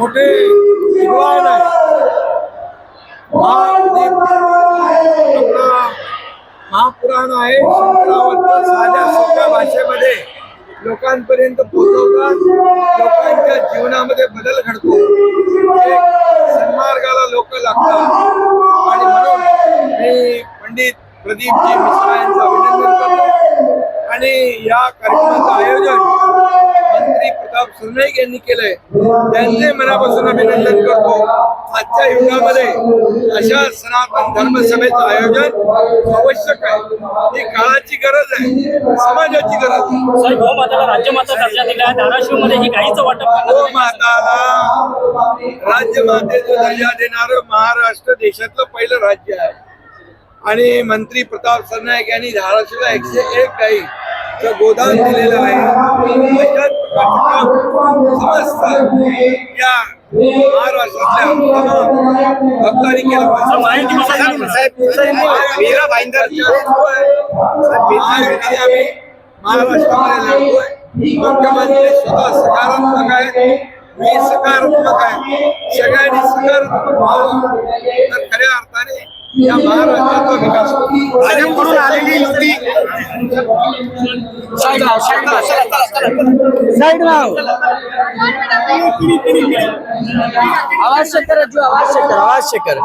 मोठे विद्वान आहे. महापुराण आहे. शंकरावरचं साध्या सोप्या भाषेमध्ये लोकांपर्यंत पोहोचवतात. लोकांच्या जीवनामध्ये बदल घडतो. एक सन्मार्गाला लोक लागतात. आणि म्हणून मी पंडित प्रदीपजी मिश्रा यांचं अभिनंदन करतो. आणि या कार्यक्रमाचं आयोजन मंत्री प्रताप सरनाईक यांनी केलंय. त्यांचे मनापासून अभिनंदन करतो. आजच्या युगामध्ये अशा सनातन धर्मसभेचं आयोजन आवश्यक आहे. ही काळाची गरज आहे. समाजाची गरज आहे. साहेब गोमाताला राज्यमाता दर्जा दिला धाराशिवमध्ये ही वाटप राज्यमातेचा दर्जा देणारं महाराष्ट्र देशातलं पहिलं राज्य आहे. आणि मंत्री प्रताप सरनाईक यांनी धाराशिवला एकशे एक गाईचं गोदान दिलेलं आहे. साहेब मीरा भाईंदर आम्ही महाराष्ट्रामध्ये लढतोय मुख्यमंत्री सकारात्मक आहेत मी सकारात्मक आहे सगळ्यांनी सकारात्मक व्हावं तर खऱ्या अर्थाने या महाराष्ट्राचा विकास. होईल. भाजपकडून आलेली युती आवाज शेकर आवाज शेकर आवाज शेकर